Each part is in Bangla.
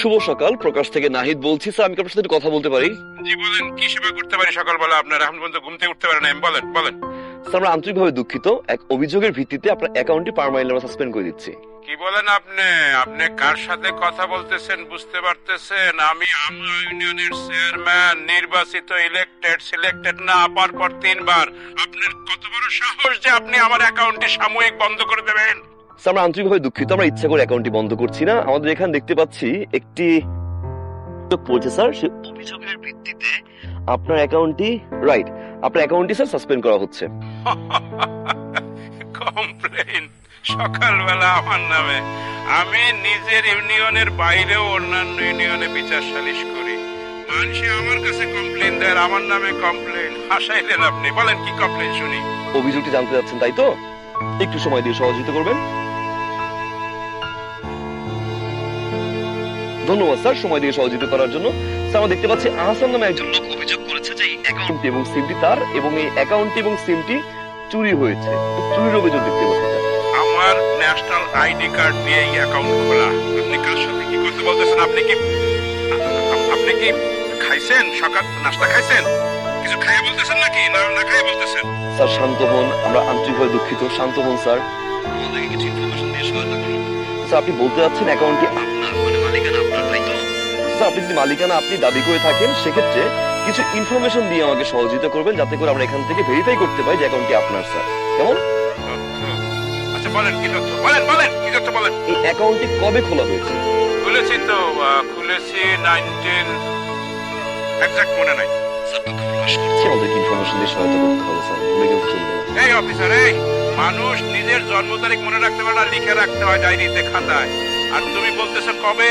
শুভ সকাল। প্রকাশ থেকে নাহিদ বলছি স্যার আমি আপনার সাথে কথা বলতে পারি? জি বলেন কি সেবা করতে পারি সকালবেলা? আপনার এখন পর্যন্ত ঘুম থেকে উঠতে পারেন না বলেন বলেন। স্যার আমরা আন্তরিকভাবে দুঃখিত। এক অভিযোগের ভিত্তিতে আপনার অ্যাকাউন্টটি পারমানেন্ট আমরা সাসপেন্ড করে দিচ্ছি। কি বলেন আপনি? আপনি কার সাথে কথা বলতেছেন বুঝতে পারতেছেন? আমি আমার ইউনিয়নের চেয়ারম্যান নির্বাচিত ইলেক্টেড সিলেক্টেড না পার পর তিনবার। আপনার কত বড় সাহস যে আপনি আমার অ্যাকাউন্টে সাময়িক বন্ধ করে দেবেন? স্যার আমরা আন্তরিকভাবে দুঃখিত আমরা ইচ্ছা করে অ্যাকাউন্টটি বন্ধ করছি না। আমাদের এখানে দেখতে পাচ্ছি একটি পড়ছে স্যার সে অভিযোগের ভিত্তিতে আপনার অ্যাকাউন্টটি রাইট আপনার অ্যাকাউন্টটি স্যার সাসপেন্ড করা হচ্ছে। কমপ্লেন সকালবেলা আমার নামে। আমি নিজের ইউনিয়নের বাইরেও অন্যান্য ইউনিয়নে বিচার সালিশ করি। মানুষে আমার কাছে কমপ্লেন দেয় আমার নামে কমপ্লেন হাসাইলেন আপনি বলেন কি কমপ্লেন শুনি। অভিযোগটি জানতে যাচ্ছেন তাই তো? একটু সময় দিয়ে সহযোগিতা করবেন। ধন্যবাদ স্যার। সময় দিয়ে সহযোগিতা করার জন্য। স্যার আমরা দেখতে পাচ্ছি আহসান নামে একজন লোক অভিযোগ করেছে যে এই অ্যাকাউন্টটি এবং সিমটি তার এবং এই অ্যাকাউন্টটি এবং সিমটি চুরি হয়েছে। চুরির অভিযোগ দেখতে পাচ্ছি আমার ন্যাশনাল আইডি কার্ড দিয়ে এই অ্যাকাউন্ট খোলা। আপনি কার সাথে কি কথা বলতেছেন? আপনি কি আপনি কি খাইছেন? সকাল নাস্তা খাইছেন? কিছু খাইয়ে বলতেছেন নাকি? না না খাইয়ে বলতেছেন? স্যার শান্ত হন। আমরা আন্তরিকভাবে দুঃখিত। শান্ত হন স্যার। আমাদেরকে কিছু ইনফরমেশন দিয়ে সহায়তা করুন। স্যার আপনি বলতে যাচ্ছেন অ্যাকাউন্টটি স্যার আপনি যদি মালিকানা আপনি দাবি করে থাকেন সেক্ষেত্রে কিছু ইনফরমেশন দিয়ে আমাকে সহযোগিতা করবেন যাতে করে আমরা এখান থেকে ভেরিফাই করতে পারি যে অ্যাকাউন্টটি আপনার স্যার। কেমন? আচ্ছা। বলেন কি তথ্য? বলেন বলেন কি তথ্য বলেন? এই অ্যাকাউন্টটি কবে খোলা হয়েছে? খুলেছি তো খুলেছি নাইনটিন একজাক্ট মনে নাই। স্যার দুঃখ প্রকাশ করছি। আমাদেরকে ইনফরমেশন দিয়ে সহায়তা করতে হবে স্যার। ভুলে গেলে চলবে এই অফিসার এই মানুষ নিজের জন্ম তারিখ মনে রাখতে পারে না লিখে রাখতে হয় ডায়েরিতে খাতায়। আর তুমি বলতেছো কবে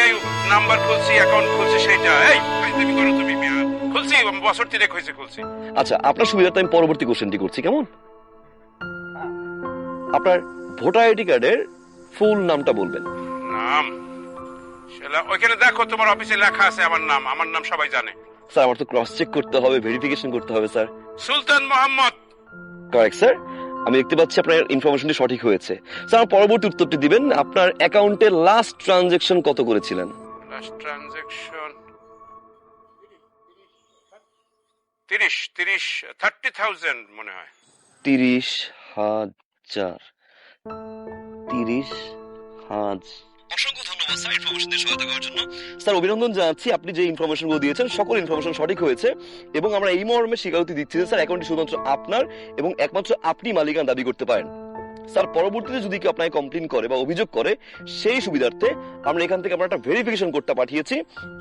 নাম্বার খুলছি অ্যাকাউন্ট খুলছি সেইটা? এই তুমি করো তুমি। খুলছি বছর তিনেক হয়েছে খুলছি। আচ্ছা আপনার সুবিধার্থে আমি পরবর্তী কোশ্চেনটি করছি কেমন? আপনার ভোটার আইডি কার্ডের ফুল নামটা বলবেন। নাম? সেটা ওইখানে দেখো তোমার অফিসে লেখা আছে আমার নাম আমার নাম সবাই জানে। স্যার আমার তো ক্রস চেক করতে হবে ভেরিফিকেশন করতে হবে sir. Sultan Mohammad. Correct sir আমি দেখতে পাচ্ছি আপনার ইনফরমেশনটি সঠিক হয়েছে। স্যার আমার পরবর্তী উত্তরটি দিবেন আপনার অ্যাকাউন্টে লাস্ট ট্রানজেকশন কত করেছিলেন? লাস্ট ট্রানজেকশন তিরিশ তিরিশ থার্টি থাউজেন্ড মনে হয়। তিরিশ হাজার তিরিশ হাজার। স্যার ইনফরমেশন দিয়ে সহায়তা করার জন্য। স্যার অভিনন্দন জানাচ্ছি। আপনি যে ইনফরমেশনগুলো দিয়েছেন সকল ইনফরমেশন সঠিক হয়েছে এবং আমরা এই মর্মে স্বীকারোক্তি দিচ্ছি যে স্যার অ্যাকাউন্টটি শুধুমাত্র আপনার এবং একমাত্র আপনি মালিকানা দাবি করতে পারেন। স্যার পরবর্তীতে যদি কেউ আপনাকে কমপ্লেন করে বা অভিযোগ করে সেই সুবিধার্থে আমরা এখান থেকে আমরা একটা ভেরিফিকেশন কোডটা পাঠিয়েছি।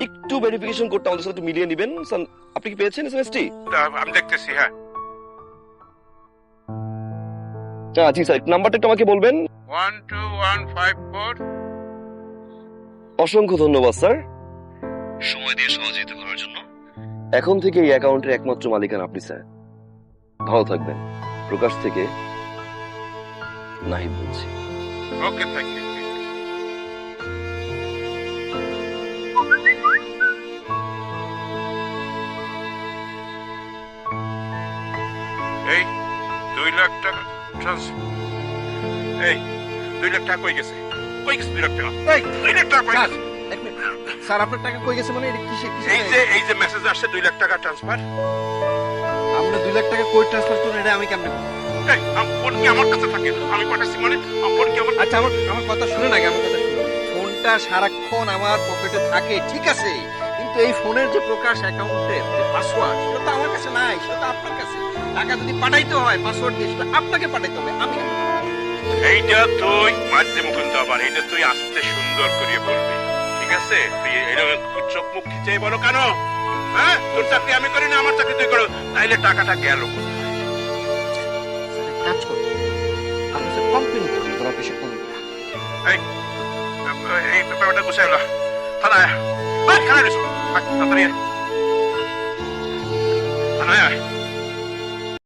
একটু ভেরিফিকেশন কোডটা আমাদের সাথে মিলিয়ে নেবেন। স্যার আপনি কি পেয়েছেন এসএমএসটি আমি দেখতেছি হ্যাঁ। জি স্যার নাম্বারটা একটু আমাকে বলবেন। One two one five four অসংখ্য ধন্যবাদ, স্যার। সময় দিয়ে সহযোগিতা করার জন্য। এখন থেকে এই অ্যাকাউন্টের একমাত্র মালিকানা আপনি, স্যার। ভালো থাকবেন। প্রকাশ থেকে নাহিদ বলছি। ওকে থ্যাংক ইউ এই, দুই লাখ টাকা এই, দুই লাখ টাকা কই গেছে? কই গেছে দুই লাখ টাকা? এই, দুই লাখ টাকা কই গেছে? স্যার আপনার টাকা কই গেছে মানে এটা কিসে কিসে এই যে এই যে মেসেজ আসছে দুই লাখ টাকা ট্রান্সফার আপনি দুই লাখ টাকা কই ট্রান্সফার করুন এটা আমি কেমনে করব? এই ফোন কি আমার কাছে থাকে? আমি পাঠাচ্ছি মানে ফোন কি আমার আচ্ছা আমার আমার কথা শুনে নাকি আমার কথা শুনুন। ফোনটা সারাক্ষণ আমার পকেটে থাকে ঠিক আছে? কিন্তু এই ফোনের যে প্রকাশ অ্যাকাউন্টের যে পাসওয়ার্ড সেটা তো আমার কাছে নাই সেটা তো আপনার কাছে। টাকা যদি পাঠাইতে হয় পাসওয়ার্ড দিয়ে সেটা আপনাকে পাঠাইতে হবে আমি? এইটা তুই মারতে মুকুন্দ আবার এইটা তুই আস্তে সুন্দর করে বলবি। ঠিক আছে? তুই এরকম চোখ মুখ খিচে বলো কেন? হ্যাঁ? তোর চাকরি আমি করি না আমার চাকরি তুই করো। তাইলে টাকাটা গেল কাজ কমপ্লেন তোর অফিসে এই ব্যাপারটা গুছাই হলো থানায় থানায় তাড়াতাড়ি থানায়।